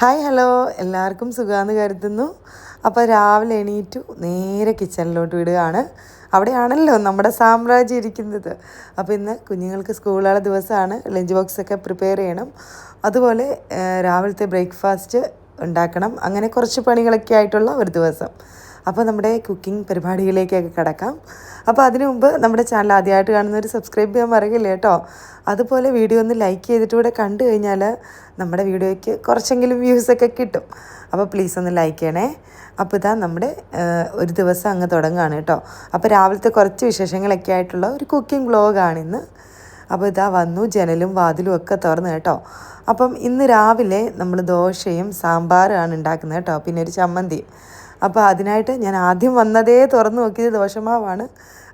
Hi hello എല്ലാവർക്കും സുഖമാണെന്ന് കരുതുന്നു. അപ്പോൾ രാവിലെ എണീറ്റു നേരെ കിച്ചണിലോട്ട് വിടുകയാണ്. അവിടെയാണല്ലോ നമ്മുടെ സാമ്രാജ്യം ഇരിക്കുന്നത്. അപ്പോൾ ഇന്ന് കുഞ്ഞുങ്ങൾക്ക് സ്കൂളുള്ള ദിവസമാണ്. ലഞ്ച് ബോക്സൊക്കെ പ്രിപ്പയർ ചെയ്യണം. അതുപോലെ രാവിലത്തെ ബ്രേക്ക്ഫാസ്റ്റ് ഉണ്ടാക്കണം. അങ്ങനെ കുറച്ച് പണികളൊക്കെ ആയിട്ടുള്ള ഒരു ദിവസം. അപ്പോൾ നമ്മുടെ കുക്കിംഗ് പരിപാടിയിലേക്കൊക്കെ കിടക്കാം. അപ്പോൾ അതിനു മുമ്പ് നമ്മുടെ ചാനൽ ആദ്യമായിട്ട് കാണുന്നവർ സബ്സ്ക്രൈബ് ചെയ്യാൻ മറക്കില്ല കേട്ടോ? അതുപോലെ വീഡിയോ ഒന്ന് ലൈക്ക് ചെയ്തിട്ട് കൂടെ കണ്ടു കഴിഞ്ഞാൽ നമ്മുടെ വീഡിയോയ്ക്ക് കുറച്ചെങ്കിലും വ്യൂസൊക്കെ കിട്ടും. അപ്പോൾ പ്ലീസ് ഒന്ന് ലൈക്ക് ചെയ്യണേ. അപ്പോൾ ഇതാ നമ്മുടെ ഒരു ദിവസം അങ്ങ് തുടങ്ങുകയാണ് കേട്ടോ. അപ്പോൾ രാവിലത്തെ കുറച്ച് വിശേഷങ്ങളൊക്കെ ആയിട്ടുള്ള ഒരു കുക്കിംഗ് വ്ളോഗാണ് ഇന്ന്. അപ്പോൾ ഇതാ വന്നു ജനലും വാതിലും ഒക്കെ തുറന്ന് കേട്ടോ. അപ്പം ഇന്ന് രാവിലെ നമ്മൾ ദോശയും സാമ്പാറുമാണ് ഉണ്ടാക്കുന്നത് കേട്ടോ. പിന്നെ ഒരു ചമ്മന്തിയും. അപ്പോൾ അതിനായിട്ട് ഞാൻ ആദ്യം വന്നതേ തുറന്നു നോക്കിയത് ദോശമാവാണ്.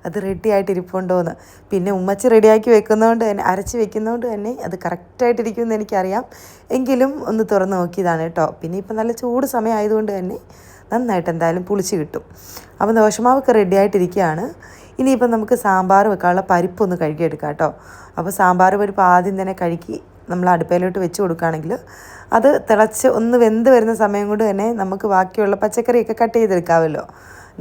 അത് റെഡി ആയിട്ട് ഇരിപ്പുണ്ടോയെന്ന് പിന്നെ ഉമ്മച്ചി റെഡിയാക്കി വെക്കുന്നതുകൊണ്ട് തന്നെ അരച്ച് വെക്കുന്നതുകൊണ്ട് തന്നെ അത് കറക്റ്റായിട്ടിരിക്കുമെന്ന് എനിക്കറിയാം. എങ്കിലും ഒന്ന് തുറന്ന് നോക്കിയതാണ് കേട്ടോ. പിന്നെ ഇപ്പം നല്ല ചൂട് സമയമായതുകൊണ്ട് തന്നെ നന്നായിട്ട് എന്തായാലും പുളിച്ച് കിട്ടും. അപ്പം ദോശമാവൊക്കെ റെഡി ആയിട്ടിരിക്കുകയാണ്. ഇനിയിപ്പം നമുക്ക് സാമ്പാർ വെക്കാനുള്ള പരിപ്പൊന്ന് കഴുകിയെടുക്കാം കേട്ടോ. അപ്പോൾ സാമ്പാർ പരിപ്പ് ആദ്യം തന്നെ കഴുകി നമ്മൾ അടുപ്പയിലോട്ട് വെച്ച് കൊടുക്കുകയാണെങ്കിൽ അത് തിളച്ച് ഒന്ന് വെന്ത് വരുന്ന സമയം കൊണ്ട് തന്നെ നമുക്ക് ബാക്കിയുള്ള പച്ചക്കറിയൊക്കെ കട്ട് ചെയ്തെടുക്കാമല്ലോ.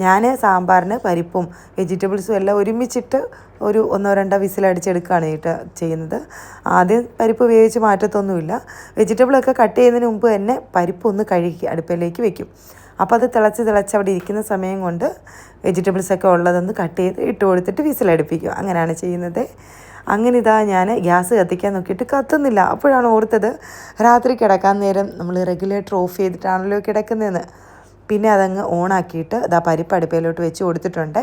ഞാൻ സാമ്പാറിന് പരിപ്പും വെജിറ്റബിൾസും എല്ലാം ഒരുമിച്ചിട്ട് ഒരു ഒന്നോ രണ്ടോ വിസിലടിച്ചെടുക്കുകയാണ് കേട്ടോ ചെയ്യുന്നത്. ആദ്യം പരിപ്പ് വേവിച്ച് മാറ്റത്തൊന്നുമില്ല. വെജിറ്റബിളൊക്കെ കട്ട് ചെയ്യുന്നതിന് മുമ്പ് തന്നെ പരിപ്പ് ഒന്ന് കഴുകി അടുപ്പിലേക്ക് വെക്കും. അപ്പോൾ അത് തിളച്ച് തിളച്ച് അവിടെ ഇരിക്കുന്ന സമയം കൊണ്ട് വെജിറ്റബിൾസൊക്കെ ഉള്ളതൊന്ന് കട്ട് ചെയ്ത് ഇട്ട് കൊടുത്തിട്ട് വിസിലടുപ്പിക്കും അങ്ങനെയാണ് ചെയ്യുന്നത്. അങ്ങനെ ഇതാ ഞാൻ ഗ്യാസ് കത്തിക്കാൻ നോക്കിയിട്ട് കത്തുന്നില്ല. അപ്പോഴാണ് ഓർത്തത് രാത്രി കിടക്കാൻ നേരം നമ്മൾ റെഗുലേറ്റർ ഓഫ് ചെയ്തിട്ടാണല്ലോ കിടക്കുന്നതെന്ന് പിന്നെ അതങ്ങ് ഓണാക്കിയിട്ട് അതാ പരിപ്പ് അടുപ്പയിലോട്ട് വെച്ച് കൊടുത്തിട്ടുണ്ട്.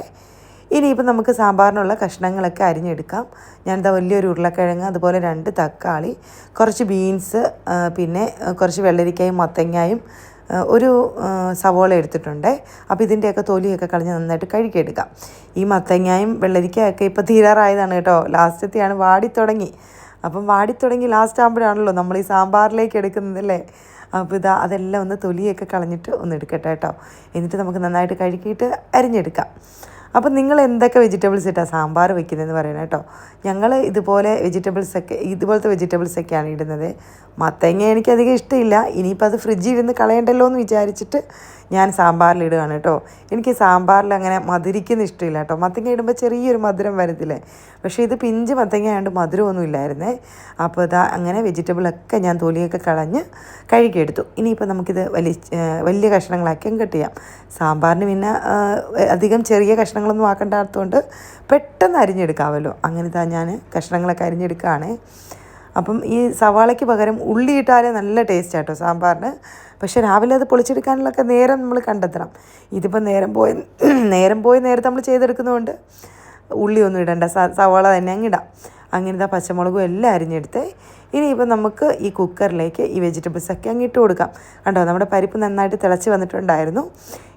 ഇനിയിപ്പോൾ നമുക്ക് സാമ്പാറിനുള്ള കഷ്ണങ്ങളൊക്കെ അരിഞ്ഞെടുക്കാം. ഞാനിതാ വലിയൊരു ഉരുളക്കിഴങ്ങ് അതുപോലെ രണ്ട് തക്കാളി കുറച്ച് ബീൻസ് പിന്നെ കുറച്ച് വെള്ളരിക്കയും മത്തങ്ങായും ഒരു സവോള എടുത്തിട്ടുണ്ട്. അപ്പോൾ ഇതിന്റെയൊക്കെ തൊലിയൊക്കെ കളഞ്ഞ് നന്നായിട്ട് കഴുകിയെടുക്കാം. ഈ മത്തങ്ങായും വെള്ളരിക്കയൊക്കെ ഇപ്പോൾ തീരാറായതാണ് കേട്ടോ. ലാസ്റ്റത്തെയാണ് വാടിത്തുടങ്ങി അപ്പം വാടിത്തുടങ്ങി ലാസ്റ്റ് ആകുമ്പോഴാണല്ലോ നമ്മൾ ഈ സാമ്പാറിലേക്ക് എടുക്കുന്നത് അല്ലേ? അപ്പോൾ ഇതാ അതെല്ലാം ഒന്ന് തൊലിയൊക്കെ കളഞ്ഞിട്ട് ഒന്ന് എടുക്കട്ടെ കേട്ടോ. എന്നിട്ട് നമുക്ക് നന്നായിട്ട് കഴുകിയിട്ട് അരിഞ്ഞെടുക്കാം. അപ്പം നിങ്ങൾ എന്തൊക്കെ വെജിറ്റബിൾസ് ഇട്ടാണ് സാമ്പാർ വെക്കുന്നതെന്ന് പറയണം കേട്ടോ. ഞങ്ങൾ ഇതുപോലെ വെജിറ്റബിൾസ് ഒക്കെ ഇതുപോലത്തെ വെജിറ്റബിൾസ് ഒക്കെയാണ് ഇടുന്നത്. മത്തങ്ങ എനിക്കധികം ഇഷ്ടമില്ല. ഇനിയിപ്പോൾ അത് ഫ്രിഡ്ജിൽ ഇരുന്ന് കളയണ്ടല്ലോ എന്ന് വിചാരിച്ചിട്ട് ഞാൻ സാമ്പാറിലിടുകയാണ് കേട്ടോ. എനിക്ക് സാമ്പാറിൽ അങ്ങനെ മധുരിക്കുന്ന ഇഷ്ടമില്ല കേട്ടോ. മത്തങ്ങ ഇടുമ്പോൾ ചെറിയൊരു മധുരം വരത്തില്ലേ? പക്ഷേ ഇത് പിഞ്ച് മത്തങ്ങ ആയതുകൊണ്ട് മധുരമൊന്നും ഇല്ലായിരുന്നേ. അപ്പോൾ ഇതാ അങ്ങനെ വെജിറ്റബിളൊക്കെ ഞാൻ തൊലിയൊക്കെ കളഞ്ഞ് കഴുകിയെടുത്തു. ഇനിയിപ്പോൾ നമുക്കിത് വലിയ വലിയ കഷ്ണങ്ങളാക്കി അങ്ങ് കട്ട് ചെയ്യാം. സാമ്പാറിന് പിന്നെ അധികം ചെറിയ കഷ്ണങ്ങളൊന്നും ആക്കേണ്ടാത്തതുകൊണ്ട് പെട്ടെന്ന് അരിഞ്ഞെടുക്കാമല്ലോ. അങ്ങനെ ഇതാ ഞാൻ കഷ്ണങ്ങളൊക്കെ അരിഞ്ഞെടുക്കുകയാണേ. അപ്പം ഈ സവാളയ്ക്ക് പകരം ഉള്ളി ഇട്ടാലേ നല്ല ടേസ്റ്റ് ആട്ടോ സാമ്പാറിന്. പക്ഷെ രാവിലെ അത് പൊളിച്ചെടുക്കാനുള്ളൊക്കെ നേരം നമ്മൾ കണ്ടെത്തണം. ഇതിപ്പോൾ നേരം പോയി നേരം പോയി നേരത്തെ നമ്മൾ ചെയ്തെടുക്കുന്നതുകൊണ്ട് ഉള്ളി ഒന്നും ഇടണ്ട സവാള തന്നെ അങ്ങ് ഇടാം. അങ്ങനത്തെ പച്ചമുളകും എല്ലാം അരിഞ്ഞെടുത്ത് ഇനിയിപ്പോൾ നമുക്ക് ഈ കുക്കറിലേക്ക് ഈ വെജിറ്റബിൾസൊക്കെ അങ്ങ് ഇട്ട് കൊടുക്കാം. കണ്ടോ? നമ്മുടെ പരിപ്പ് നന്നായിട്ട് തിളച്ച് വന്നിട്ടുണ്ടായിരുന്നു.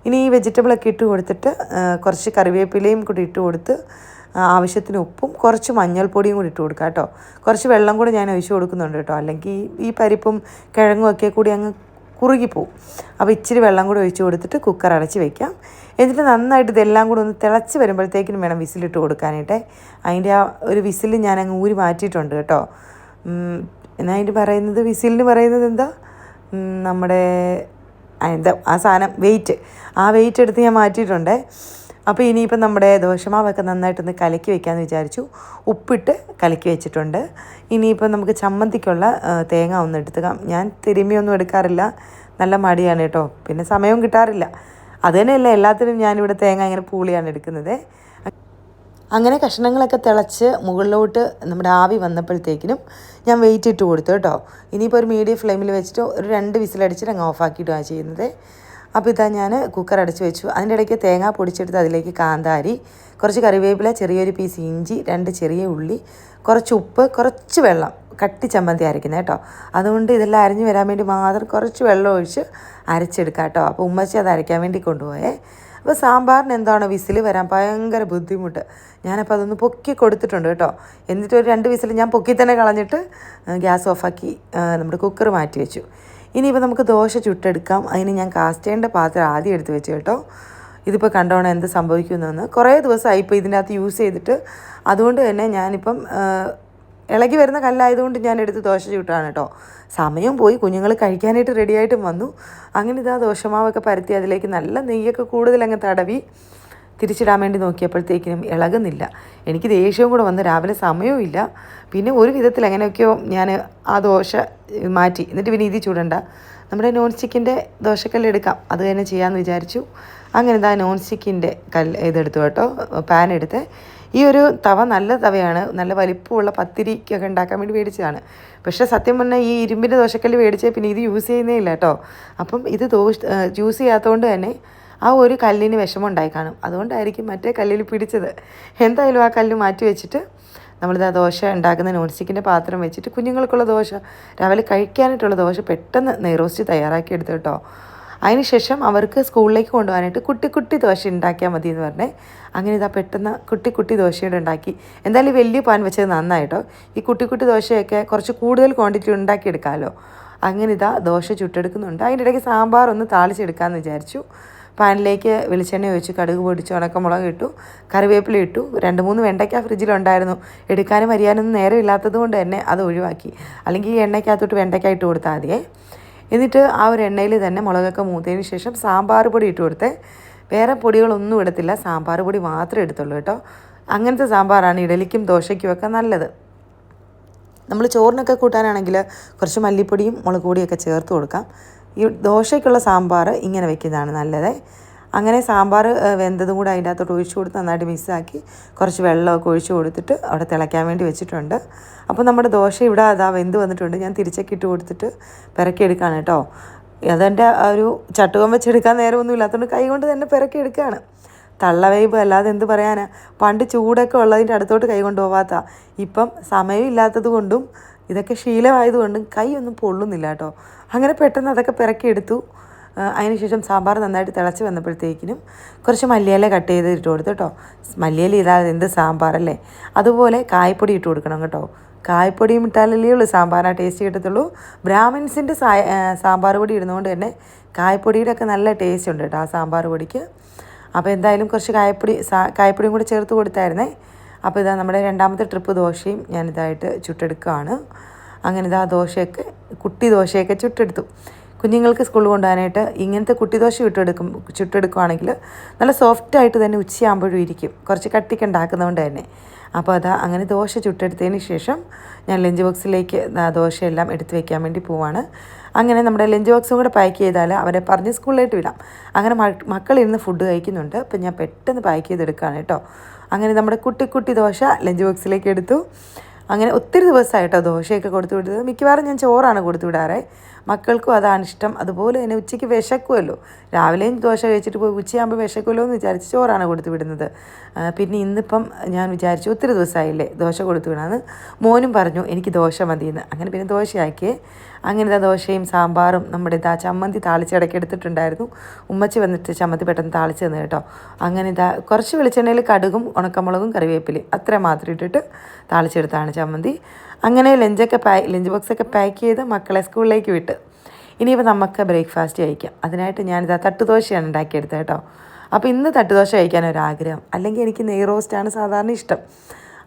ഇനി ഈ വെജിറ്റബിളൊക്കെ ഇട്ട് കൊടുത്തിട്ട് കുറച്ച് കറിവേപ്പിലയും കൂടി ഇട്ട് കൊടുത്ത് ആവശ്യത്തിന് ഉപ്പും കുറച്ച് മഞ്ഞൾപ്പൊടിയും കൂടി ഇട്ട് കൊടുക്കാം കേട്ടോ. കുറച്ച് വെള്ളം കൂടി ഞാൻ ഒഴിച്ച് കൊടുക്കുന്നുണ്ട് കേട്ടോ. അല്ലെങ്കിൽ ഈ പരിപ്പും കിഴങ്ങും ഒക്കെ കൂടി അങ്ങ് കുറുകിപ്പോവും. അപ്പോൾ ഇച്ചിരി വെള്ളം കൂടി ഒഴിച്ച് കൊടുത്തിട്ട് കുക്കർ അടച്ച് വെക്കാം. എന്നിട്ട് നന്നായിട്ട് ഇതെല്ലാം കൂടി ഒന്ന് തിളച്ച് വരുമ്പോഴത്തേക്കിനും വേണം വിസിലിട്ട് കൊടുക്കാനായിട്ട്. അതിന്റെ ആ ഒരു വിസിൽ ഞാൻ അങ്ങ് ഊരി മാറ്റിയിട്ടുണ്ട് കേട്ടോ. എന്നാ അതിന് പറയുന്നത്? വിസിലിന് പറയുന്നത് എന്താ? നമ്മുടെ എന്താ ആ സാധനം വെയിറ്റ് ആ വെയിറ്റ് എടുത്ത് ഞാൻ മാറ്റിയിട്ടുണ്ട്. അപ്പോൾ ഇനിയിപ്പം നമ്മുടെ ദോശമാവൊക്കെ നന്നായിട്ടൊന്ന് കലക്കി വെക്കാമെന്ന് വിചാരിച്ചു. ഉപ്പിട്ട് കലക്കി വെച്ചിട്ടുണ്ട്. ഇനിയിപ്പം നമുക്ക് ചമ്മന്തിക്കുള്ള തേങ്ങ ഒന്ന് എടുത്തുക്കാം ഞാൻ തിരുമ്മിയൊന്നും എടുക്കാറില്ല. നല്ല മടിയാണ് കേട്ടോ. പിന്നെ സമയവും കിട്ടാറില്ല. അത് തന്നെയല്ല എല്ലാത്തിനും ഞാനിവിടെ തേങ്ങ ഇങ്ങനെ പൂളിയാണ് എടുക്കുന്നത്. അങ്ങനെ കഷ്ണങ്ങളൊക്കെ തിളച്ച് മുകളിലോട്ട് നമ്മുടെ ആവി വന്നപ്പോഴത്തേക്കിനും ഞാൻ വെയിറ്റ് ഇട്ട് കൊടുത്തു കേട്ടോ. ഇനിയിപ്പോൾ ഒരു മീഡിയം ഫ്ലെയിമിൽ വെച്ചിട്ട് ഒരു രണ്ട് വിസിലടിച്ചിട്ട് അങ്ങ് ഓഫാക്കിയിട്ടാണ് ചെയ്യുന്നത്. അപ്പോൾ ഇതാ ഞാൻ കുക്കർ അടച്ച് വെച്ചു. അതിന്റെ ഇടയ്ക്ക് തേങ്ങ പൊടിച്ചെടുത്ത് അതിലേക്ക് കാന്താരി കുറച്ച് കറിവേപ്പില ചെറിയൊരു പീസ് ഇഞ്ചി രണ്ട് ചെറിയ ഉള്ളി കുറച്ച് ഉപ്പ് കുറച്ച് വെള്ളം. കട്ടി ചമ്മന്തി അരയ്ക്കുന്നത് കേട്ടോ. അതുകൊണ്ട് ഇതെല്ലാം അരിഞ്ഞ് വരാൻ വേണ്ടി മാത്രം കുറച്ച് വെള്ളം ഒഴിച്ച് അരച്ചെടുക്കാം കേട്ടോ. അപ്പോൾ ഉമ്മച്ചി അത് അരയ്ക്കാൻ വേണ്ടി കൊണ്ടുപോയേ. അപ്പോൾ സാമ്പാറിന് എന്താണോ വിസിൽ വരാൻ ഭയങ്കര ബുദ്ധിമുട്ട്. ഞാനപ്പോൾ അതൊന്ന് പൊക്കി കൊടുത്തിട്ടുണ്ട് കേട്ടോ. എന്നിട്ട് ഒരു രണ്ട് വിസിൽ ഞാൻ പൊക്കി തന്നെ കളഞ്ഞിട്ട് ഗ്യാസ് ഓഫാക്കി നമ്മുടെ കുക്കർ മാറ്റി വെച്ചു. ഇനിയിപ്പോൾ നമുക്ക് ദോശ ചുട്ടെടുക്കാം. അതിന് ഞാൻ കാസ്റ്റേന്റെ പാത്രം ആദ്യം എടുത്ത് വെച്ച് കേട്ടോ. ഇതിപ്പോൾ കണ്ടോണം എന്ത് സംഭവിക്കുന്നതെന്ന് കുറേ ദിവസമായി ഇപ്പോൾ ഇതിന്റെ അകത്ത് യൂസ് ചെയ്തിട്ട്. അതുകൊണ്ട് തന്നെ ഞാനിപ്പം ഇളകി വരുന്ന കല്ലായതുകൊണ്ട് ഞാൻ എടുത്ത് ദോശ ചുട്ടാണ് കേട്ടോ. സമയം പോയി കുഞ്ഞുങ്ങൾ കഴിക്കാനായിട്ട് റെഡിയായിട്ടും വന്നു. അങ്ങനെ ഇതാ ദോശമാവൊക്കെ പരത്തി അതിലേക്ക് നല്ല നെയ്യൊക്കെ കൂടുതൽ അങ്ങ് തടവി. തിരിച്ചിടാൻ വേണ്ടി നോക്കിയപ്പോഴത്തേക്കിനും ഇളകുന്നില്ല. എനിക്ക് ദേഷ്യവും കൂടെ വന്ന്. രാവിലെ സമയവും ഇല്ല. പിന്നെ ഒരു വിധത്തിൽ എങ്ങനെയൊക്കെയോ ഞാൻ ആ ദോശ മാറ്റി. എന്നിട്ട് പിന്നെ ഇതി ചൂടണ്ട. നമ്മുടെ നോൺ സ്റ്റിക്കിന്റെ ദോശക്കല്ല് എടുക്കാം. അത് തന്നെ ചെയ്യാമെന്ന് വിചാരിച്ചു. അങ്ങനെ ഇതാ നോൺ സ്റ്റിക്കിന്റെ കല്ല് ഇതെടുത്തു കേട്ടോ. പാൻ എടുത്ത്. ഈ ഒരു തവ നല്ല തവയാണ്. നല്ല വലിപ്പമുള്ള പത്തിരിക്കൊക്കെ ഉണ്ടാക്കാൻ വേണ്ടി മേടിച്ചതാണ്. പക്ഷേ സത്യം പറഞ്ഞാൽ ഈ ഇരുമ്പിന്റെ ദോശക്കല്ല് മേടിച്ചേ പിന്നെ ഇത് യൂസ് ചെയ്യുന്നേ ഇല്ല കേട്ടോ. അപ്പം ഇത് ദോശ യൂസ് ചെയ്യാത്തതുകൊണ്ട് തന്നെ ആ ഒരു കല്ലിന് വിഷമം ഉണ്ടായി കാണും. അതുകൊണ്ടായിരിക്കും മറ്റേ കല്ലിൽ പിടിച്ചത്. എന്തായാലും ആ കല്ല് മാറ്റി വെച്ചിട്ട് നമ്മളിത് ദോശ ഉണ്ടാക്കുന്ന നോൺ സ്റ്റിക്കിന്റെ പാത്രം വെച്ചിട്ട് കുഞ്ഞുങ്ങൾക്കുള്ള ദോശ രാവിലെ കഴിക്കാനായിട്ടുള്ള ദോശ പെട്ടെന്ന് നെയ്റോസ്റ്റ് തയ്യാറാക്കി എടുത്തു കേട്ടോ. അതിനുശേഷം അവർക്ക് സ്കൂളിലേക്ക് കൊണ്ടുപോകാനായിട്ട് കുട്ടി കുട്ടി ദോശ ഉണ്ടാക്കിയാൽ മതി എന്ന് പറഞ്ഞേ അങ്ങനെ ഇതാ പെട്ടെന്ന് കുട്ടി കുട്ടി ദോശയുടെ ഉണ്ടാക്കി. എന്തായാലും വലിയ പാൻ വെച്ചത് നന്നായിട്ടോ ഈ കുട്ടി കുട്ടി ദോശയൊക്കെ കുറച്ച് കൂടുതൽ ക്വാണ്ടിറ്റി ഉണ്ടാക്കിയെടുക്കാമല്ലോ അങ്ങനെ ഇതാ ദോശ ചുട്ടെടുക്കുന്നുണ്ട്. അതിന്റെ ഇടയ്ക്ക് സാമ്പാർ ഒന്ന് താളിച്ചെടുക്കാമെന്ന് വിചാരിച്ചു. പാനിലേക്ക് വെളിച്ചെണ്ണ ഒഴിച്ച് കടുക് പൊടിച്ച് ഉണക്കമുളക് ഇട്ടു കറിവേപ്പില ഇട്ടു. രണ്ട് മൂന്ന് വെണ്ടയ്ക്ക ഫ്രിഡ്ജിലുണ്ടായിരുന്നു. എടുക്കാനും അരിയാനൊന്നും നേരം ഇല്ലാത്തത് കൊണ്ട് തന്നെ അത് ഒഴിവാക്കി. അല്ലെങ്കിൽ ഈ എണ്ണയ്ക്കകത്തോട്ട് വെണ്ടയ്ക്ക ഇട്ട് കൊടുത്താൽ മതിയേ. എന്നിട്ട് ആ ഒരു എണ്ണയിൽ തന്നെ മുളകൊക്കെ മൂത്തതിന് ശേഷം സാമ്പാർ പൊടി ഇട്ട് കൊടുത്ത്. വേറെ പൊടികളൊന്നും ഇടത്തില്ല. സാമ്പാർ പൊടി മാത്രമേ എടുത്തുള്ളൂ കേട്ടോ. അങ്ങനത്തെ സാമ്പാറാണ് ഇഡലിക്കും ദോശയ്ക്കും ഒക്കെ നല്ലത്. നമ്മൾ ചോറിനൊക്കെ കൂട്ടാനാണെങ്കിൽ കുറച്ച് മല്ലിപ്പൊടിയും മുളക് പൊടിയൊക്കെ ചേർത്ത് കൊടുക്കാം. ഈ ദോശയ്ക്കുള്ള സാമ്പാർ ഇങ്ങനെ വെക്കുന്നതാണ് നല്ലത്. അങ്ങനെ സാമ്പാർ വെന്തതും കൂടെ അതിന്റെ അകത്തോട്ട് ഒഴിച്ചു കൊടുത്ത് നന്നായിട്ട് മിക്സാക്കി കുറച്ച് വെള്ളമൊക്കെ ഒഴിച്ചു കൊടുത്തിട്ട് അവിടെ തിളയ്ക്കാൻ വേണ്ടി വെച്ചിട്ടുണ്ട്. അപ്പോൾ നമ്മുടെ ദോശ ഇവിടെ അതാ വെന്ത് വന്നിട്ടുണ്ട്. ഞാൻ തിരിച്ചൊക്കെ ഇട്ട് കൊടുത്തിട്ട് പിറക്കിയെടുക്കുകയാണ് കേട്ടോ. അതെന്റെ ഒരു ചട്ടുകം വെച്ചെടുക്കാൻ നേരമൊന്നും ഇല്ലാത്തതുകൊണ്ട് കൈ കൊണ്ട് തന്നെ പിറക്കിയെടുക്കുകയാണ് തള്ള വൈബ് അല്ലാതെ എന്ത് പറയാനാണ് പണ്ട് ചൂടൊക്കെ ഉള്ളതിന്റെ അടുത്തോട്ട് കൈ കൊണ്ട് പോവാത്ത. ഇപ്പം സമയം ഇല്ലാത്തത് കൊണ്ടും ഇതൊക്കെ ശീലമായതുകൊണ്ടും കൈ ഒന്നും പൊള്ളുന്നില്ല കേട്ടോ. അങ്ങനെ പെട്ടെന്ന് അതൊക്കെ പിറക്കിയെടുത്തു ആ, അതിനുശേഷം സാമ്പാർ നന്നായിട്ട് തിളച്ച് വന്നപ്പോഴത്തേക്കിനും കുറച്ച് മല്ലിയില കട്ട് ചെയ്ത് ഇട്ട് കൊടുത്തു കേട്ടോ. മല്ലിയില ഇടാതെ എന്ത് സാമ്പാറല്ലേ അതുപോലെ കായ്പൊടി ഇട്ട് കൊടുക്കണം കേട്ടോ. കായ്പൊടിയും ഇട്ടാലല്ലേ ഉള്ളൂ സാമ്പാറിന് ടേസ്റ്റ് കിട്ടത്തുള്ളൂ. ബ്രാഹ്മിൻസിന്റെ സാമ്പാർ പൊടി ഇടുന്നതുകൊണ്ട് തന്നെ കായ്പൊടിയുടെ ഒക്കെ നല്ല ടേസ്റ്റ് ഉണ്ട് കേട്ടോ ആ സാമ്പാർ പൊടിക്ക്. അപ്പോൾ എന്തായാലും കുറച്ച് കായപ്പൊടി കായപ്പൊടിയും കൂടി ചേർത്ത് കൊടുത്തായിരുന്നേ. അപ്പോൾ ഇതാ നമ്മുടെ രണ്ടാമത്തെ ട്രിപ്പ് ദോശയും ഞാനിതായിട്ട് ചുട്ടെടുക്കുകയാണ്. അങ്ങനെ ഇതാ ദോശയൊക്കെ കുട്ടി ദോശയൊക്കെ ചുട്ടെടുത്തു. കുഞ്ഞുങ്ങൾക്ക് സ്കൂളിൽ കൊണ്ടുപോകാനായിട്ട് ഇങ്ങനത്തെ കുട്ടി ദോശ ചുട്ടെടുക്കും ചുട്ടെടുക്കുകയാണെങ്കിൽ നല്ല സോഫ്റ്റായിട്ട് തന്നെ ഉച്ചയാകുമ്പോഴും ഇരിക്കും. കുറച്ച് കട്ടിക്ക് ഉണ്ടാക്കുന്നതുകൊണ്ട് തന്നെ. അപ്പോൾ അതാ അങ്ങനെ ദോശ ചുട്ടെടുത്തതിന് ശേഷം ഞാൻ ലഞ്ച് ബോക്സിലേക്ക് ദോശയെല്ലാം എടുത്ത് വെക്കാൻ വേണ്ടി പോവാണ്. അങ്ങനെ നമ്മുടെ ലഞ്ച് ബോക്സും കൂടെ പാക്ക് ചെയ്താൽ അവരെ പറഞ്ഞ് സ്കൂളിലേക്ക് വിടാം. അങ്ങനെ മക്കളിരുന്ന് ഫുഡ് കഴിക്കുന്നുണ്ട്. അപ്പം ഞാൻ പെട്ടെന്ന് പാക്ക് ചെയ്തെടുക്കുകയാണ് കേട്ടോ. അങ്ങനെ നമ്മുടെ കുട്ടി കുട്ടി ദോശ ലഞ്ച് ബോക്സിലേക്ക് എടുത്തു. അങ്ങനെ ഒത്തിരി ദിവസമായിട്ടോ ദോശയൊക്കെ കൊടുത്തു വിടുന്നത് മിക്കവാറും ഞാൻ ചോറാണ് കൊടുത്തു വിടാറേ. മക്കൾക്കും അതാണ് ഇഷ്ടം. അതുപോലെ തന്നെ ഉച്ചയ്ക്ക് വിശക്കുമല്ലോ രാവിലെയും ദോശ കഴിച്ചിട്ട് പോയി ഉച്ചയാകുമ്പോൾ വിശക്കുമല്ലോ എന്ന് വിചാരിച്ച് ചോറാണ് കൊടുത്തു വിടുന്നത്. പിന്നെ ഇന്നിപ്പം ഞാൻ വിചാരിച്ചു ഒത്തിരി ദിവസമായില്ലേ ദോശ കൊടുത്തു വിടാന്ന്. മോനും പറഞ്ഞു എനിക്ക് ദോശ മതിയെന്ന്. അങ്ങനെ പിന്നെ ദോശയാക്കിയേ. അങ്ങനെ ഇതാ ദോശയും സാമ്പാറും നമ്മുടെ ഇതാ ചമ്മന്തി താളിച്ചിടയ്ക്ക് എടുത്തിട്ടുണ്ടായിരുന്നു. ഉമ്മച്ചി വന്നിട്ട് ചമ്മന്തി പെട്ടെന്ന് താളിച്ച് തന്നു കേട്ടോ. അങ്ങനെ ഇതാ കുറച്ച് വെളിച്ചെണ്ണയിൽ കടുകും ഉണക്കമുളകും കറിവേപ്പിലയും അത്ര മാത്രം ഇട്ടിട്ട് താളിച്ചെടുത്താണ് ചമ്മന്തി. അങ്ങനെ ലഞ്ചൊക്കെ പാക്ക് ലഞ്ച് ബോക്സൊക്കെ പാക്ക് ചെയ്ത് മക്കളെ സ്കൂളിലേക്ക് വിട്ട്. ഇനിയിപ്പോൾ നമുക്ക് ബ്രേക്ക്ഫാസ്റ്റ് കഴിക്കാം. അതിനായിട്ട് ഞാനിതാ തട്ടുദോശയാണ് ഉണ്ടാക്കിയെടുത്തത് കേട്ടോ. അപ്പോൾ ഇന്ന് തട്ടുദോശ കഴിക്കാൻ ഒരാഗ്രഹം. അല്ലെങ്കിൽ എനിക്ക് നെയ് റോസ്റ്റാണ് സാധാരണ ഇഷ്ടം.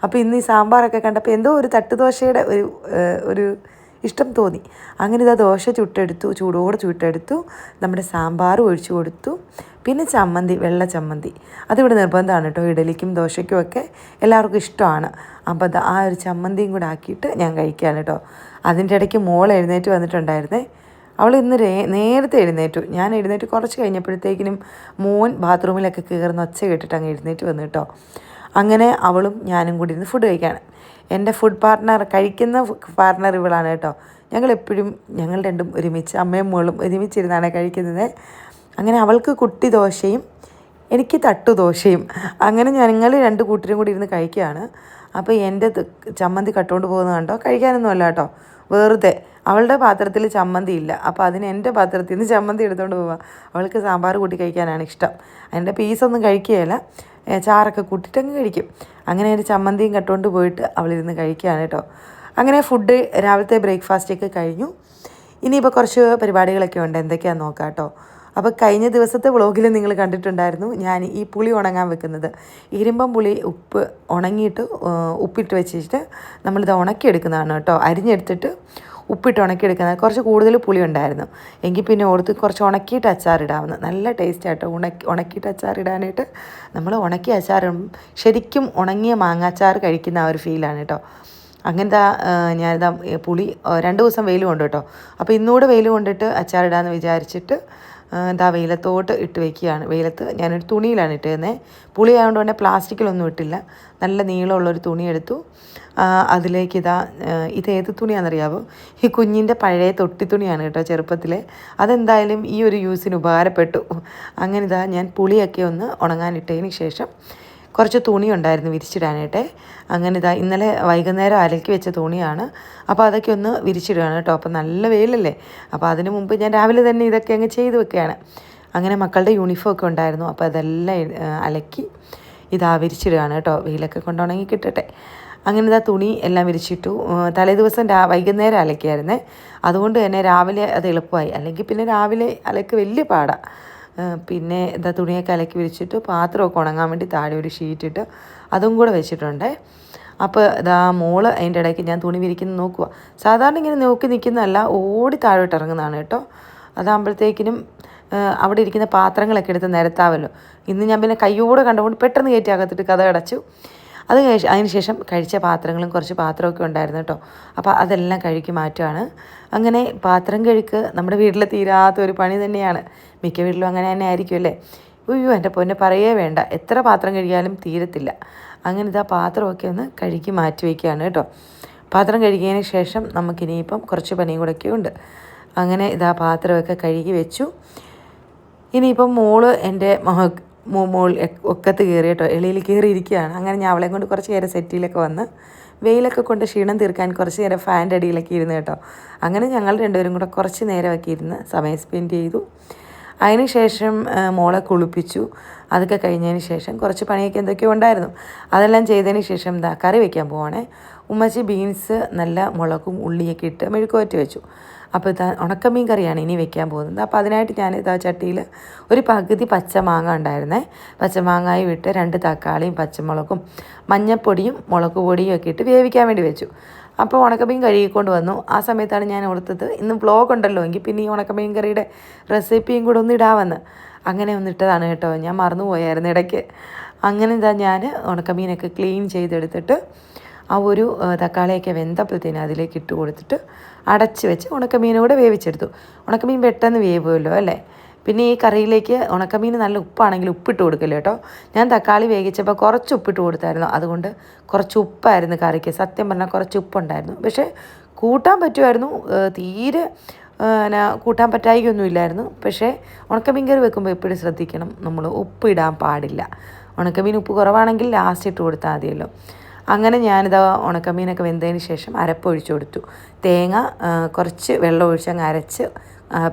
അപ്പോൾ ഇന്ന് ഈ സാമ്പാറൊക്കെ കണ്ടപ്പോൾ എന്തോ ഒരു തട്ടുദോശയുടെ ഒരു ഒരു ഇഷ്ടം തോന്നി. അങ്ങനെ ഇതാ ദോശ ചുട്ടെടുത്തു ചൂടോടെ ചുട്ടെടുത്തു നമ്മുടെ സാമ്പാർ ഒഴിച്ചു കൊടുത്തു പിന്നെ ചമ്മന്തി വെള്ള ചമ്മന്തി. അതിവിടെ നിർബന്ധമാണ് കേട്ടോ ഇഡലിക്കും ദോശയ്ക്കും ഒക്കെ എല്ലാവർക്കും ഇഷ്ടമാണ്. അപ്പോൾ ആ ഒരു ചമ്മന്തിയും കൂടെ ആക്കിയിട്ട് ഞാൻ കഴിക്കുകയാണ് കേട്ടോ. അതിന്റെ ഇടയ്ക്ക് മോൾ എഴുന്നേറ്റ് വന്നിട്ടുണ്ടായിരുന്നേ. അവൾ ഇന്ന് നേരത്തെ എഴുന്നേറ്റു. ഞാൻ എഴുന്നേറ്റ് കുറച്ച് കഴിഞ്ഞപ്പോഴത്തേക്കിനും മോൻ ബാത്റൂമിലൊക്കെ കയറുന്ന ഒച്ച കേട്ടിട്ട് അങ്ങ് എഴുന്നേറ്റ് വന്നു കേട്ടോ. അങ്ങനെ അവളും ഞാനും കൂടി ഇരുന്ന് ഫുഡ് കഴിക്കുകയാണ്. എന്റെ ഫുഡ് പാർട്ട്ണർ കഴിക്കുന്ന പാർട്ട്ണർ ഇവളാണ് കേട്ടോ. ഞങ്ങൾ എപ്പോഴും ഞങ്ങൾ രണ്ടും ഒരുമിച്ച് അമ്മയും മോളും ഒരുമിച്ചിരുന്നാണ് കഴിക്കുന്നത്. അങ്ങനെ അവൾക്ക് കുട്ടി ദോശയും എനിക്ക് തട്ടു ദോശയും. അങ്ങനെ ഞങ്ങൾ രണ്ട് കൂട്ടരും കൂടി ഇരുന്ന് കഴിക്കുകയാണ്. അപ്പോൾ എന്റെ ചമ്മന്തി കട്ടുകൊണ്ട് പോകുന്നത് കണ്ടോ? കഴിക്കാനൊന്നും അല്ല കേട്ടോ. വെറുതെ. അവളുടെ പാത്രത്തിൽ ചമ്മന്തി ഇല്ല. അപ്പോൾ അതിന് എന്റെ പാത്രത്തിൽ നിന്ന് ചമ്മന്തി എടുത്തുകൊണ്ട് പോവാം. അവൾക്ക് സാമ്പാർ കൂട്ടി കഴിക്കാനാണ് ഇഷ്ടം. അതിന്റെ പീസൊന്നും കഴിക്കുകയില്ല. ഏ, കൂട്ടിയിട്ട് അങ്ങ് കഴിക്കും. അങ്ങനെ ഒരു ചമ്മന്തിയും കട്ടുകൊണ്ട് പോയിട്ട് അവളിരുന്ന് കഴിക്കുകയാണ് കേട്ടോ. അങ്ങനെ ഫുഡ് രാവിലത്തെ ബ്രേക്ക്ഫാസ്റ്റൊക്കെ കഴിഞ്ഞു. ഇനിയിപ്പോൾ കുറച്ച് പരിപാടികളൊക്കെ ഉണ്ട് എന്തൊക്കെയാണെന്ന് നോക്കാം കേട്ടോ. അപ്പോൾ കഴിഞ്ഞ ദിവസത്തെ വ്ളോഗിൽ നിങ്ങൾ കണ്ടിട്ടുണ്ടായിരുന്നു ഞാൻ ഈ പുളി ഉണങ്ങാൻ വെക്കുന്നത്. ഇരുമ്പം പുളി ഉപ്പ് ഉണങ്ങിയിട്ട് ഉപ്പിട്ട് വെച്ചിട്ട് നമ്മളിത് ഉണക്കിയെടുക്കുന്നതാണ് കേട്ടോ. അരിഞ്ഞെടുത്തിട്ട് ഉപ്പിട്ട് ഉണക്കിയെടുക്കുന്നത്. കുറച്ച് കൂടുതൽ പുളി ഉണ്ടായിരുന്നു. എങ്കിൽ പിന്നെ ഓർത്ത് കുറച്ച് ഉണക്കിയിട്ട് അച്ചാറിടാവുന്ന നല്ല ടേസ്റ്റ് ആട്ടോ ഉണക്കി ഉണക്കിയിട്ട് അച്ചാറിടാനായിട്ട് നമ്മൾ ഉണക്കിയ അച്ചാർ ശരിക്കും ഉണങ്ങിയ മാങ്ങാച്ചാർ കഴിക്കുന്ന ആ ഒരു ഫീലാണ് കേട്ടോ അങ്ങനത്തെ ഞാനിതാ പുളി രണ്ട് ദിവസം വെയിൽ കൊണ്ടു കേട്ടോ അപ്പോൾ ഇന്നുകൂടെ വെയിൽ കൊണ്ടിട്ട് അച്ചാറിടാമെന്ന് വിചാരിച്ചിട്ട് ഇതാ വെയിലത്തോട്ട് ഇട്ട് വെക്കുകയാണ്. വെയിലത്ത് ഞാനൊരു തുണിയിലാണ് ഇട്ടിരുന്നത് പുളി ആയതുകൊണ്ട് തന്നെ പ്ലാസ്റ്റിക്കിലൊന്നും ഇട്ടില്ല. നല്ല നീളമുള്ളൊരു തുണി എടുത്തു. അതിലേക്ക് ഇതാ ഇത് ഏത് തുണിയാണെന്നറിയാവോ? ഈ കുഞ്ഞിന്റെ പഴയ തൊട്ടി തുണിയാണ് കേട്ടോ ചെറുപ്പത്തിലെ. അതെന്തായാലും ഈ ഒരു യൂസിന് ഉപകാരപ്പെട്ടു. അങ്ങനെ ഇതാ ഞാൻ പുളിയൊക്കെ ഒന്ന് ഉണങ്ങാനിട്ടതിന് ശേഷം കുറച്ച് തുണി ഉണ്ടായിരുന്നു വിരിച്ചിടാനായിട്ട്. അങ്ങനെ ഇതാ ഇന്നലെ വൈകുന്നേരം അലക്കി വെച്ച തുണിയാണ്. അപ്പോൾ അതൊക്കെ ഒന്ന് വിരിച്ചിടുകയാണ് കേട്ടോ. അപ്പോൾ നല്ല വെയിലല്ലേ? അപ്പോൾ അതിന് മുമ്പ് ഞാൻ രാവിലെ തന്നെ ഇതൊക്കെ അങ്ങ് ചെയ്ത് വെക്കുകയാണ്. അങ്ങനെ മക്കളുടെ യൂണിഫോം ഒക്കെ ഉണ്ടായിരുന്നു. അപ്പോൾ അതെല്ലാം അലക്കി ഇതാ വിരിച്ചിടുകയാണ് കേട്ടോ. വെയിലൊക്കെ കൊണ്ടുണങ്ങി കിട്ടട്ടെ. അങ്ങനെ ഇതാ തുണി എല്ലാം വിരിച്ചിട്ടു. തലേദിവസം തലേ ദിവസം രാ വൈകുന്നേരം അലക്കിയായിരുന്നേ. അതുകൊണ്ട് തന്നെ രാവിലെ അത് എളുപ്പമായി. അല്ലെങ്കിൽ പിന്നെ രാവിലെ അലക്ക് വലിയ പാടാണ് പിന്നെ എന്താ തുണിയൊക്കെ അലക്കി വിരിച്ചിട്ട് പാത്രമൊക്കെ ഉണങ്ങാൻ വേണ്ടി താഴെ ഒരു ഷീറ്റ് ഇട്ട് അതും കൂടെ വെച്ചിട്ടുണ്ട്. അപ്പോൾ ഇതാ മോൾ അതിന്റെ ഇടയ്ക്ക് ഞാൻ തുണി വിരിക്കുന്നത് നോക്കുക സാധാരണ ഇങ്ങനെ നോക്കി നിൽക്കുന്നതല്ല ഓടി താഴോട്ട് ഇറങ്ങുന്നതാണ് കേട്ടോ. അതാകുമ്പോഴത്തേക്കിനും അവിടെ ഇരിക്കുന്ന പാത്രങ്ങളൊക്കെ എടുത്ത് നിരത്താവല്ലോ. ഇന്ന് ഞാൻ പിന്നെ കയ്യോടെ കണ്ടുകൊണ്ട് പെട്ടെന്ന് കയറ്റി അകത്തിട്ട് കഥ അടച്ചു. അത് കഴിച്ച് അതിനുശേഷം കഴിച്ച പാത്രങ്ങളും കുറച്ച് പാത്രമൊക്കെ ഉണ്ടായിരുന്നു കേട്ടോ. അപ്പോൾ അതെല്ലാം കഴുകി മാറ്റുകയാണ് അങ്ങനെ പാത്രം കഴുക്ക് നമ്മുടെ വീട്ടിൽ തീരാത്ത ഒരു പണി തന്നെയാണ്. മിക്ക വീട്ടിലും അങ്ങനെ തന്നെ ആയിരിക്കും അല്ലേ? ഉയ്യോ എന്റെ പൊന്നെ പറയേ വേണ്ട. എത്ര പാത്രം കഴുകിയാലും തീരത്തില്ല. അങ്ങനെ ഇതാ പാത്രമൊക്കെ ഒന്ന് കഴുകി മാറ്റി വയ്ക്കുകയാണ് കേട്ടോ. പാത്രം കഴുകിയതിന് ശേഷം നമുക്കിനിയിപ്പം കുറച്ച് പണിയും കൂടെയൊക്കെ ഉണ്ട്. അങ്ങനെ ഇതാ പാത്രമൊക്കെ കഴുകി വെച്ചു. ഇനിയിപ്പം മോൾ എന്റെ മോൾ ഒക്കത്ത് കയറി കേട്ടോ എളിയിൽ കയറി ഇരിക്കുകയാണ് അങ്ങനെ ഞാൻ അവളെ കൊണ്ട് കുറച്ച് നേരം സെറ്റിയിലൊക്കെ വന്ന് വെയിലൊക്കെ കൊണ്ട് ക്ഷീണം തീർക്കാൻ കുറച്ച് നേരം ഫാന്റെ അടിയിലൊക്കെ ഇരുന്ന് കേട്ടോ. അങ്ങനെ ഞങ്ങൾ രണ്ടുപേരും കൂടെ കുറച്ച് നേരമൊക്കെ ഇരുന്ന് സമയം സ്പെൻഡ് ചെയ്തു. അതിന് ശേഷം മോളെ കുളിപ്പിച്ചു. അതൊക്കെ കഴിഞ്ഞതിന് ശേഷം കുറച്ച് പണിയൊക്കെ എന്തൊക്കെയോ ഉണ്ടായിരുന്നു. അതെല്ലാം ചെയ്തതിന് ശേഷം എന്താ കറി വയ്ക്കാൻ പോവാണേ. ഉമ്മച്ചി ബീൻസ് നല്ല മുളകും ഉള്ളിയൊക്കെ ഇട്ട് മെഴുക്കുവറ്റി വെച്ചു. അപ്പോൾ ഇതാ ഉണക്കമീൻ കറിയാണ് ഇനി വെക്കാൻ പോകുന്നത്. അപ്പോൾ അതിനായിട്ട് ഞാൻ ഇതാ ചട്ടിയിൽ ഒരു പകുതി പച്ചമാങ്ങ ഉണ്ടായിരുന്നേ. പച്ചമാങ്ങായും വിട്ട് രണ്ട് തക്കാളിയും പച്ചമുളകും മഞ്ഞപ്പൊടിയും മുളക് പൊടിയും ഒക്കെ ഇട്ട് വേവിക്കാൻ വേണ്ടി വെച്ചു. അപ്പോൾ ഉണക്കമീൻ കഴുകിക്കൊണ്ട് വന്നു. ആ സമയത്താണ് ഞാൻ ഓർത്തത് ഇന്ന് വ്ളോഗ് ഉണ്ടല്ലോ എങ്കിൽ പിന്നെ ഈ ഉണക്കമീൻ കറിയുടെ റെസിപ്പിയും കൂടെ ഒന്ന് ഇടാമെന്ന്. അങ്ങനെ ഒന്നിട്ടതാണ് കേട്ടോ. ഞാൻ മറന്നുപോയായിരുന്നു ഇടയ്ക്ക്. അങ്ങനെ ഇതാ ഞാൻ ഉണക്കമീനൊക്കെ ക്ലീൻ ചെയ്തെടുത്തിട്ട് ആ ഒരു തക്കാളിയൊക്കെ വെന്തപ്പോഴത്തേനും അതിലേക്ക് ഇട്ട് കൊടുത്തിട്ട് അടച്ച് വെച്ച് ഉണക്കമീനും കൂടെ വേവിച്ചെടുത്തു. ഉണക്കമീൻ പെട്ടെന്ന് വേവുമല്ലോ അല്ലേ? പിന്നെ ഈ കറിയിലേക്ക് ഉണക്കമീൻ നല്ല ഉപ്പാണെങ്കിൽ ഉപ്പിട്ട് കൊടുക്കില്ല കേട്ടോ? ഞാൻ തക്കാളി വേവിച്ചപ്പോൾ കുറച്ച് ഉപ്പിട്ട് കൊടുത്തായിരുന്നു. അതുകൊണ്ട് കുറച്ച് ഉപ്പായിരുന്നു കറിക്ക്. സത്യം പറഞ്ഞാൽ കുറച്ച് ഉപ്പുണ്ടായിരുന്നു. പക്ഷേ കൂട്ടാൻ പറ്റുമായിരുന്നു. തീരെ പിന്നെ കൂട്ടാൻ പറ്റായികൊന്നുമില്ലായിരുന്നു പക്ഷേ ഉണക്കമീൻ കറി വെക്കുമ്പോൾ എപ്പോഴും ശ്രദ്ധിക്കണം. നമ്മൾ ഉപ്പ് ഇടാൻ പാടില്ല. ഉണക്കമീൻ ഉപ്പ് കുറവാണെങ്കിൽ ലാസ്റ്റ് ഇട്ട് കൊടുത്താൽ മതിയല്ലോ. അങ്ങനെ ഞാനിത് ഉണക്കമീനൊക്കെ വെന്തതിന് ശേഷം അരപ്പ് ഒഴിച്ചു കൊടുത്തു. തേങ്ങ കുറച്ച് വെള്ളം ഒഴിച്ച് അങ്ങ് അരച്ച്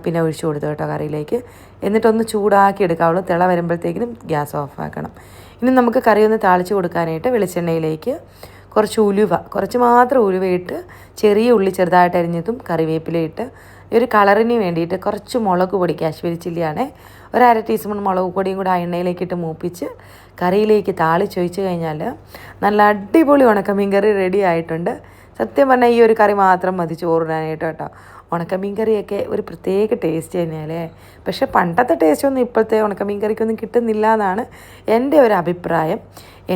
പിന്നെ ഒഴിച്ചു കൊടുത്തു കേട്ടോ കറിയിലേക്ക്. എന്നിട്ടൊന്ന് ചൂടാക്കി എടുക്കാവുള്ളൂ. തിള വരുമ്പോഴത്തേക്കിനും ഗ്യാസ് ഓഫാക്കണം. ഇനി നമുക്ക് കറി ഒന്ന് താളിച്ച് കൊടുക്കാനായിട്ട് വെളിച്ചെണ്ണയിലേക്ക് കുറച്ച് ഉലുവ കുറച്ച് മാത്രം ഉലുവയിട്ട് ചെറിയ ഉള്ളി ചെറുതായിട്ട് അരിഞ്ഞതും കറിവേപ്പില ഇട്ട് ഒരു കളറിന് വേണ്ടിയിട്ട് കുറച്ച് മുളക് പൊടി കാശ്മീരി ചില്ലിയാണ്. ഒരു അര ടീസ്പൂൺ മുളക് പൊടിയും കൂടെ ആ എണ്ണയിലേക്ക് ഇട്ട് മൂപ്പിച്ച് കറിയിലേക്ക് താളി ചോദിച്ചു കഴിഞ്ഞാൽ നല്ല അടിപൊളി ഉണക്കമീൻ കറി റെഡി ആയിട്ടുണ്ട്. സത്യം പറഞ്ഞാൽ ഈ ഒരു കറി മാത്രം മതി ചോറിടാനായിട്ട് കേട്ടോ. ഉണക്കമീൻ കറിയൊക്കെ ഒരു പ്രത്യേക ടേസ്റ്റ് തന്നെയല്ലേ? പക്ഷേ പണ്ടത്തെ ടേസ്റ്റ് ഒന്നും ഇപ്പോഴത്തെ ഉണക്കമീൻ കറിക്കൊന്നും കിട്ടുന്നില്ല എന്നാണ് എന്റെ ഒരു അഭിപ്രായം.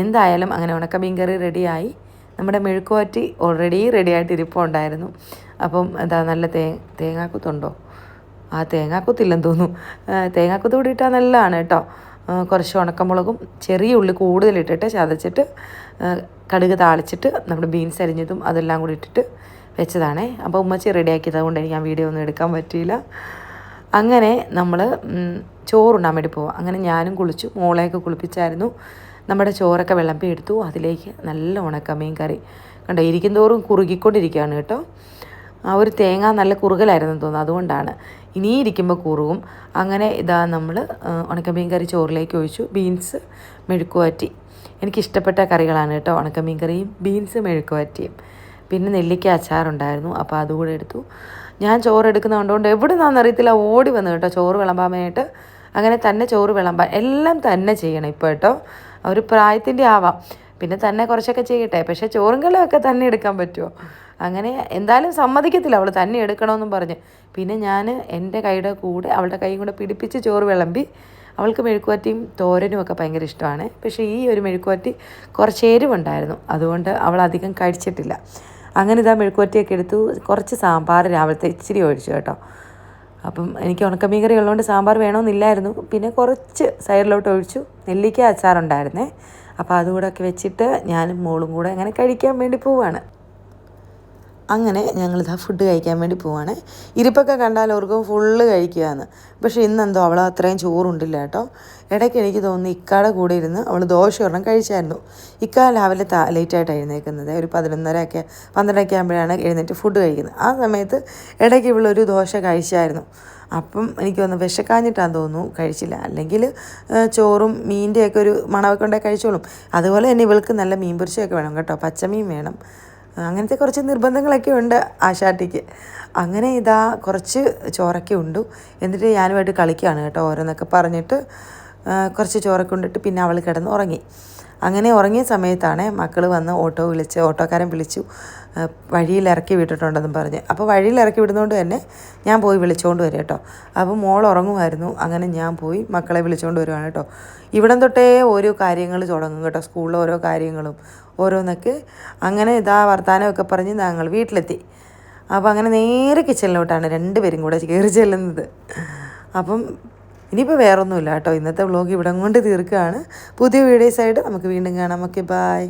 എന്തായാലും അങ്ങനെ ഉണക്കമീൻ കറി റെഡിയായി നമ്മുടെ മെഴുക്കുവാറ്റി ഓൾറെഡി റെഡി ആയിട്ട് ഇരിപ്പുണ്ടായിരുന്നു അപ്പം എന്താ നല്ല തേ തേങ്ങാക്കുത്തുണ്ടോ? ആ തേങ്ങാക്കുത്തില്ലെന്ന് തോന്നുന്നു. തേങ്ങാക്കുത്ത് കൂടി ഇട്ടാൽ നല്ലതാണ് കേട്ടോ. കുറച്ച് ഉണക്കമുളകും ചെറിയ ഉള്ളി കൂടുതലിട്ടിട്ട് ചതച്ചിട്ട് കടുക് താളിച്ചിട്ട് നമ്മുടെ ബീൻസ് അരിഞ്ഞതും അതെല്ലാം കൂടി ഇട്ടിട്ട് വെച്ചതാണേ. അപ്പോൾ ഉമ്മച്ചി റെഡിയാക്കിയത് അതുകൊണ്ട് എനിക്ക് ആ വീഡിയോ ഒന്നും എടുക്കാൻ പറ്റിയില്ല. അങ്ങനെ നമ്മൾ ചോറുണ്ടാൻ വേണ്ടി പോവാം. അങ്ങനെ ഞാനും കുളിച്ചു. മോളെയൊക്കെ കുളിപ്പിച്ചായിരുന്നു. നമ്മുടെ ചോറൊക്കെ വിളമ്പി എടുത്തു. അതിലേക്ക് നല്ല ഉണക്കമീൻ കറി കണ്ടോ ഇരിക്കും തോറും കുറുകിക്കൊണ്ടിരിക്കുകയാണ് കേട്ടോ. ആ ഒരു തേങ്ങ നല്ല കുറുകലായിരുന്നു തോന്നുന്നു. അതുകൊണ്ടാണ്. ഇനി ഇരിക്കുമ്പോൾ കുറുകും. അങ്ങനെ ഇതാ നമ്മൾ ഉണക്കമീൻ കറി ചോറിലേക്ക് ഒഴിച്ചു. ബീൻസ് മെഴുക്കുവാറ്റി എനിക്കിഷ്ടപ്പെട്ട കറികളാണ് കേട്ടോ. ഉണക്കമീൻ കറിയും ബീൻസ് മെഴുക്കുവാറ്റിയും പിന്നെ നെല്ലിക്ക അച്ചാറുണ്ടായിരുന്നു. അപ്പോൾ അതുകൂടെ എടുത്തു. ഞാൻ ചോറ് എടുക്കുന്നതുകൊണ്ട് എവിടെ നിന്നാണെന്നറിയത്തില്ല ഓടി വന്നു കേട്ടോ ചോറ് വിളമ്പാനായിട്ട്. അങ്ങനെ തന്നെ ചോറ് വിളമ്പാൻ എല്ലാം തന്നെ ചെയ്യണം ഇപ്പോൾ കേട്ടോ. ഒരു പ്രായത്തിന്റെ ആവാം. പിന്നെ തന്നെ കുറച്ചൊക്കെ ചെയ്യട്ടെ. പക്ഷേ ചോറും കള്ളിയൊക്കെ തന്നെ എടുക്കാൻ പറ്റുമോ? അങ്ങനെ എന്തായാലും സമ്മതിക്കത്തില്ല. അവൾ തന്നെ എടുക്കണമെന്നും പറഞ്ഞ്. പിന്നെ ഞാൻ എന്റെ കൈയുടെ കൂടെ അവളുടെ കൈയും കൂടെ പിടിപ്പിച്ച് ചോറ് വിളമ്പി അവൾക്ക് മെഴുക്കുവറ്റിയും തോരനും ഒക്കെ ഭയങ്കര ഇഷ്ടമാണ്. പക്ഷേ ഈ ഒരു മെഴുക്കുവറ്റി കുറച്ച് എരിവുണ്ടായിരുന്നു. അതുകൊണ്ട് അവൾ അധികം കഴിച്ചിട്ടില്ല. അങ്ങനെ ഇതാ മെഴുക്കുവറ്റിയൊക്കെ എടുത്തു. കുറച്ച് സാമ്പാർ രാവിലത്തെ ഇച്ചിരി ഒഴിച്ചു കേട്ടോ. അപ്പം എനിക്ക് ഉണക്കമീൻ കറി ഉള്ളതുകൊണ്ട് സാമ്പാർ വേണമെന്നില്ലായിരുന്നു. പിന്നെ കുറച്ച് സൈഡിലോട്ട് ഒഴിച്ചു. നെല്ലിക്ക അച്ചാറുണ്ടായിരുന്നേ. അപ്പോൾ അതുകൂടെ ഒക്കെ വെച്ചിട്ട് ഞാനും മോളും കൂടെ അങ്ങനെ കഴിക്കാൻ വേണ്ടി പോവാണ്. അങ്ങനെ ഞങ്ങളിതാ ഫുഡ് കഴിക്കാൻ വേണ്ടി പോവാണ്. ഇരിപ്പൊക്കെ കണ്ടാൽ ഓർക്കും ഫുള്ള് കഴിക്കുകയാണ് പക്ഷേ ഇന്നെന്തോ അവൾ അത്രയും ചോറുണ്ടില്ല കേട്ടോ. ഇടയ്ക്ക് എനിക്ക് തോന്നുന്നു ഇക്കാടെ കൂടെ ഇരുന്ന് അവൾ ദോശ ഒരെണ്ണം കഴിച്ചായിരുന്നു. ഇക്ക രാവിലെ താ ലേറ്റായിട്ട് എഴുന്നേൽക്കുന്നത്. ഒരു പതിനൊന്നരയൊക്കെ പന്ത്രണ്ടൊക്കെ ആകുമ്പോഴാണ് എഴുന്നേറ്റ് ഫുഡ് കഴിക്കുന്നത്. ആ സമയത്ത് ഇടയ്ക്ക് ഇവളൊരു ദോശ കഴിച്ചായിരുന്നു. അപ്പം എനിക്ക് തോന്നുന്നു വിശക്കാഞ്ഞിട്ടാന്ന് തോന്നുന്നു കഴിച്ചില്ല. അല്ലെങ്കിൽ ചോറും മീന്റെയൊക്കെ ഒരു മണമൊക്കെ ഉണ്ടെങ്കിൽ കഴിച്ചോളും. അതുപോലെ തന്നെ ഇവൾക്ക് നല്ല മീൻ പൊരിച്ചൊക്കെ വേണം കേട്ടോ പച്ചമീൻ വേണം. അങ്ങനത്തെ കുറച്ച് നിർബന്ധങ്ങളൊക്കെ ഉണ്ട് ആശാട്ടിക്ക്. അങ്ങനെ ഇതാ കുറച്ച് ചോറൊക്കെ ഉണ്ടു. എന്നിട്ട് ഞാനുമായിട്ട് കളിക്കുകയാണ് കേട്ടോ ഓരോന്നൊക്കെ പറഞ്ഞിട്ട് കുറച്ച് ചോറൊക്കെ ഉണ്ടിട്ട് പിന്നെ അവൾ കിടന്ന് ഉറങ്ങി അങ്ങനെ ഉറങ്ങിയ സമയത്താണ് മക്കൾ വന്ന് ഓട്ടോ വിളിച്ച് ഓട്ടോക്കാരൻ വിളിച്ചു വഴിയിൽ ഇറക്കി വിട്ടിട്ടുണ്ടെന്നും പറഞ്ഞ്. അപ്പോൾ വഴിയിൽ ഇറക്കി വിടുന്നതുകൊണ്ട് തന്നെ ഞാൻ പോയി വിളിച്ചുകൊണ്ട് വരും കേട്ടോ അപ്പോൾ മോൾ ഉറങ്ങുമായിരുന്നു. അങ്ങനെ ഞാൻ പോയി മക്കളെ വിളിച്ചുകൊണ്ട് വരുവാണ് കേട്ടോ ഇവിടം തൊട്ടേ ഓരോ കാര്യങ്ങൾ തുടങ്ങും കേട്ടോ. സ്കൂളിലെ ഓരോ കാര്യങ്ങളും ഓരോന്നൊക്കെ അങ്ങനെ ഇതാ വർത്തമാനമൊക്കെ പറഞ്ഞ് ഞങ്ങൾ വീട്ടിലെത്തി. അപ്പോൾ അങ്ങനെ നേരെ കിച്ചണിലോട്ടാണ് രണ്ടുപേരും കൂടെ കയറി ചെല്ലുന്നത്. അപ്പം ഇനിയിപ്പോൾ വേറൊന്നുമില്ല കേട്ടോ. ഇന്നത്തെ വ്ളോഗ് ഇവിടെ കൊണ്ട് തീർക്കുകയാണ്. പുതിയ വീഡിയോസായിട്ട് നമുക്ക് വീണ്ടും കാണാം. Okay bye